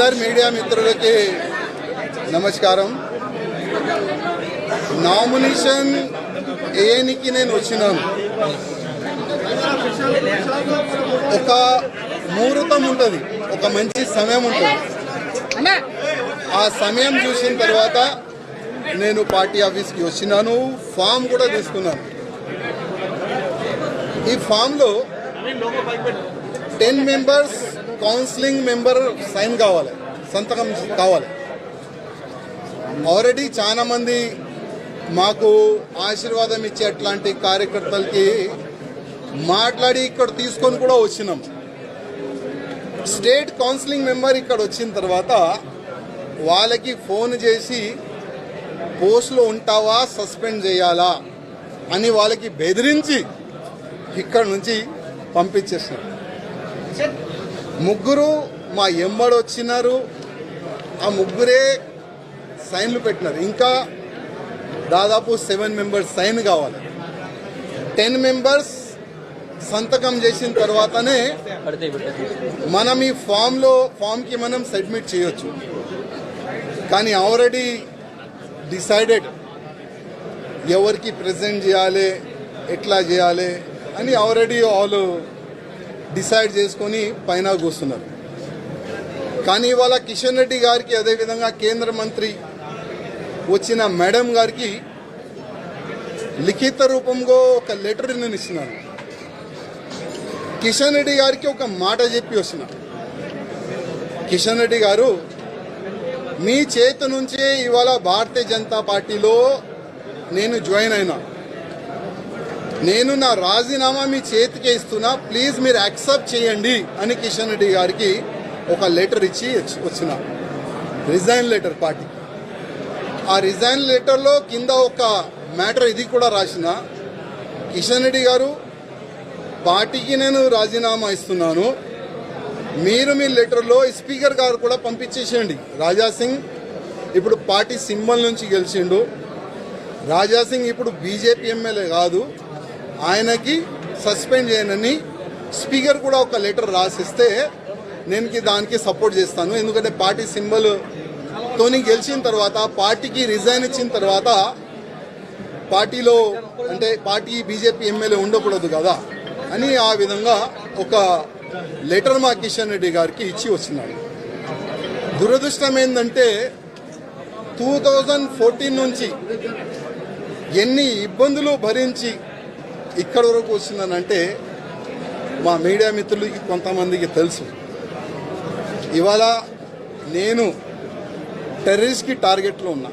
అందరు మీడియా మిత్రులకి నమస్కారం. నామినేషన్ ఏనికి నేను వచ్చినాను ఒక ముహూర్తం ఉంటుంది ఒక మంచి సమయం ఉంటుంది. ఆ సమయం చూసిన తర్వాత నేను పార్టీ ఆఫీస్కి వచ్చినాను ఫామ్ కూడా తీసుకున్నాను. ఈ ఫామ్లో ten members counselling member sign కావాలి సంతకం కావాలి. ఆల్రెడీ చాలామంది మాకు ఆశీర్వాదం ఇచ్చే అట్లాంటి కార్యకర్తలకి మాట్లాడి ఇక్కడ తీసుకొని కూడా వచ్చినాం. స్టేట్ కౌన్సిలింగ్ మెంబర్ ఇక్కడ వచ్చిన తర్వాత వాళ్ళకి ఫోన్ చేసి పోస్ట్లో ఉంటావా? సస్పెండ్ చేయాలా? అని వాళ్ళకి బెదిరించి ఇక్కడ నుంచి పంపించేసినారు ముగ్గురు మా ఎంబడి వచ్చినారు. ఆ ముగ్గురే సైన్లు పెట్టినారు. ఇంకా దాదాపు సెవెన్ మెంబర్స్ సైన్ కావాలి. టెన్ మెంబర్స్ సంతకం చేసిన తర్వాతనే మనం ఈ ఫామ్లో ఫామ్కి మనం సబ్మిట్ చేయొచ్చు. కానీ ఆల్రెడీ డిసైడెడ్ ఎవరికి ప్రజెంట్ చేయాలి ఎట్లా చేయాలి అని ఆల్రెడీ వాళ్ళు డిసైడ్ చేసుకొని పైన కూస్తున్నారు. కానీ ఇవాళ కిషన్ రెడ్డి గారికి అదేవిధంగా కేంద్ర మంత్రి వచ్చిన మేడం గారికి లిఖిత రూపంలో ఒక లెటర్ నేను ఇస్తున్నాను కిషన్ రెడ్డి గారికి ఒక మాట చెప్పి వస్తున్నా. కిషన్ రెడ్డి గారు మీ చేతి నుంచే ఇవాళ భారతీయ జనతా పార్టీలో నేను జాయిన్ అయినా. నేను నా రాజీనామా మీ చేతికే ఇస్తున్నా ప్లీజ్ మీరు యాక్సెప్ట్ చేయండి అని కిషన్ రెడ్డి గారికి ఒక లెటర్ ఇచ్చి వచ్చిన. Resign letter party. ఆ రిజైన్ లెటర్లో కింద ఒక మ్యాటర్ ఇది కూడా రాసిన. కిషన్ రెడ్డి గారు పార్టీకి నేను రాజీనామా ఇస్తున్నాను. మీరు మీ లెటర్లో స్పీకర్ గారు కూడా పంపించేసేయండి. రాజా సింగ్ ఇప్పుడు పార్టీ సింబల్ నుంచి గెలిచిండు. రాజా సింగ్ ఇప్పుడు బీజేపీ ఎమ్మెల్యే కాదు. ఆయనకి సస్పెండ్ చేయనని స్పీకర్ కూడా ఒక లెటర్ రాసిస్తే నేను దానికి సపోర్ట్ చేస్తాను. ఎందుకంటే పార్టీ సింబల్ తోని గెలిచిన తర్వాత పార్టీకి రిజైన్ ఇచ్చిన తర్వాత పార్టీలో అంటే పార్టీ బీజేపీ ఎమ్మెల్యే ఉండకూడదు కదా అని ఆ విధంగా ఒక లెటర్ మా కిషన్ రెడ్డి గారికి ఇచ్చి వచ్చినాడు. దురదృష్టం ఏంటంటే టూ థౌజండ్ ఫోర్టీన్ నుంచి ఎన్ని ఇబ్బందులు భరించి ఇక్కడ వరకు వచ్చిందనంటే మా మీడియా మిత్రులకి కొంతమందికి తెలుసు. ఇవాళ నేను టెర్రరిస్ట్కి టార్గెట్లో ఉన్నా.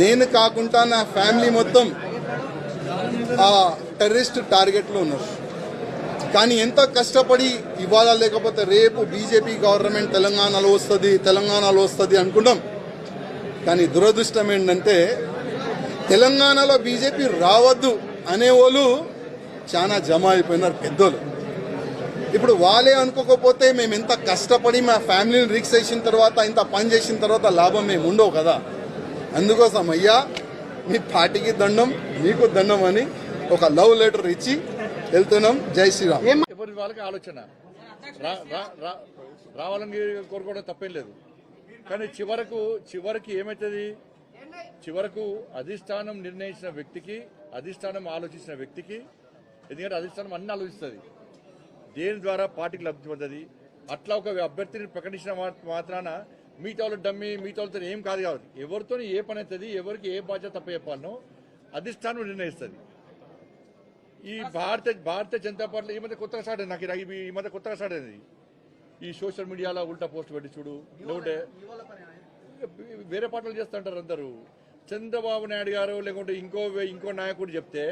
నేను కాకుండా నా ఫ్యామిలీ మొత్తం ఆ టెర్రరిస్ట్ టార్గెట్లో ఉన్నారు. కానీ ఎంత కష్టపడి ఇవాళ లేకపోతే రేపు బీజేపీ గవర్నమెంట్ తెలంగాణలో వస్తుంది తెలంగాణలో వస్తుంది అనుకుంటాం కానీ దురదృష్టం ఏంటంటే తెలంగాణలో బీజేపీ రావద్దు. అనేవాళ్ళు చాలా జమ అయిపోయినారు పెద్దోళ్ళు. ఇప్పుడు వాళ్ళే అనుకోకపోతే మేము ఎంత కష్టపడి మా ఫ్యామిలీని రిక్స్ చేసిన తర్వాత ఇంత పని చేసిన తర్వాత లాభం మేము ఉండవు కదా? అందుకోసం అయ్యా మీ పార్టీకి దండం మీకు దండం అని ఒక లవ్ లెటర్ ఇచ్చి వెళ్తున్నాం. జై శ్రీరామ్. ఎవరి వాళ్ళకి ఆలోచన. రా రా- రా- రావాలని కోరుకోవడం తప్పేం లేదు. కానీ చివరకు చివరికి ఏమవుతుంది చివరకు అధిష్టానం నిర్ణయించిన వ్యక్తికి అధిష్టానం ఆలోచించిన వ్యక్తికి ఎందుకంటే అధిష్టానం అన్ని ఆలోచిస్తుంది. దేని ద్వారా పార్టీకి లబ్ధి పొందది అట్లా ఒక అభ్యర్థిని ప్రకటించిన మాత్రాన మిగతా వాళ్ళు డమ్మి మిగతా వాళ్ళతో ఏం కాదు కాదు ఎవరితో ఏ పని అవుతుంది ఎవరికి ఏ బాధ్యత తప్ప చెప్పాలనో అధిష్టానం నిర్ణయిస్తుంది. ఈ భారత భారతీయ జనతా పార్టీ ఈ మధ్య కొత్తగా స్టార్ట్ అయింది. నాకు ఈ మధ్య కొత్తగా స్టార్ట్ అయింది. ఈ సోషల్ మీడియాలో ఉల్టా పోస్ట్ పెట్టి చూడు. లేకుంటే వేరే పార్టీలు చేస్తుంటారు అందరూ. చంద్రబాబు నాయుడు గారు లేకుంటే ఇంకో ఇంకో నాయకుడు చెప్తే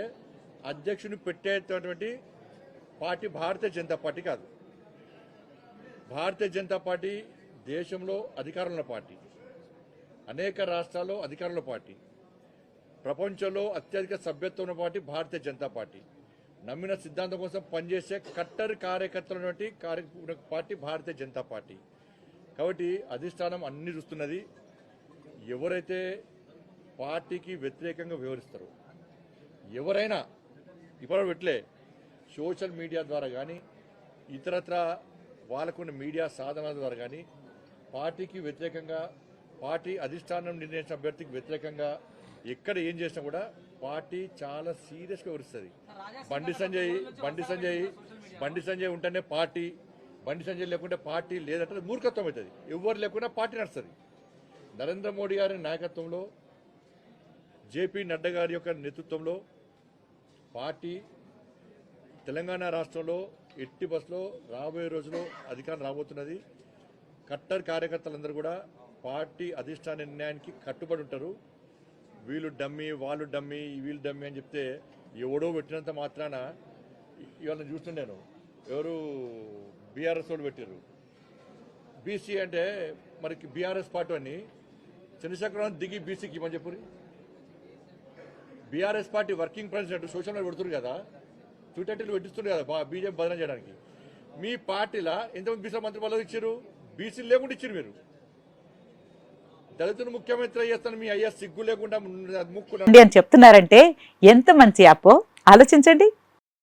అధ్యక్షుని పెట్టేటటువంటి పార్టీ భారతీయ జనతా పార్టీ కాదు. భారతీయ జనతా పార్టీ దేశంలో అధికారంలో పార్టీ. అనేక రాష్ట్రాల్లో అధికారంలో పార్టీ. ప్రపంచంలో అత్యధిక సభ్యత్వం ఉన్న పార్టీ భారతీయ జనతా పార్టీ. నమ్మిన సిద్ధాంతం కోసం పనిచేసే కట్టర్ కార్యకర్తలటువంటి కార్య పార్టీ భారతీయ జనతా పార్టీ. కాబట్టి అధిష్టానం అన్ని చూస్తున్నది. ఎవరైతే పార్టీకి వ్యతిరేకంగా వ్యవహరిస్తారు. ఎవరైనా ఇప్పుడు పెట్టలే సోషల్ మీడియా ద్వారా కానీ ఇతరత్ర వాళ్ళకున్న మీడియా సాధనాల ద్వారా కానీ పార్టీకి వ్యతిరేకంగా పార్టీ అధిష్టానం నిర్ణయించిన అభ్యర్థికి వ్యతిరేకంగా ఎక్కడ ఏం చేసినా కూడా పార్టీ చాలా సీరియస్గా వివరిస్తుంది బండి సంజయ్ బండి సంజయ్ బండి సంజయ్ ఉంటేనే పార్టీ బండి సంజయ్ లేకుంటే పార్టీ లేదంటే మూర్ఖత్వం అవుతుంది. ఎవరు లేకుండా పార్టీ నడుస్తుంది. నరేంద్ర మోడీ గారి నాయకత్వంలో జేపీ నడ్డా గారి యొక్క నేతృత్వంలో పార్టీ తెలంగాణ రాష్ట్రంలో ఎట్టి బస్సులో రాబోయే రోజులో అధికారం రాబోతున్నది. కట్టర్ కార్యకర్తలందరూ కూడా పార్టీ అధిష్టాన నిర్ణయానికి కట్టుబడి ఉంటారు. వీళ్ళు డమ్మి వాళ్ళు డమ్మి వీళ్ళు డమ్మి అని చెప్తే ఎవడో పెట్టినంత మాత్రాన ఇవాళ చూస్తున్నాను ఎవరు బీఆర్ఎస్ వాళ్ళు పెట్టారు బీసీ అంటే మనకి బీఆర్ఎస్ పార్టీ అని. చంద్రశేఖరరావు దిగి బీసీకి ఇవ్వని చెప్పురి BRS party working president social media పెడుతున్నారు కదా. ట్విట్టర్లు పెట్టిస్తున్నారు కదా బీజేపీ బదనం చేయడానికి. మీ పార్టీలో ఎంతమంది బీసీల మంత్రి పదవి ఇచ్చారు బీసీలు లేకుండా ఇచ్చారు మీరు. దళితులు ముఖ్యమంత్రి చేస్తాను మీ అయ్యా సిగ్గు లేకుండా అని చెప్తున్నారంటే ఎంత మంచి యాప్? ఆలోచించండి.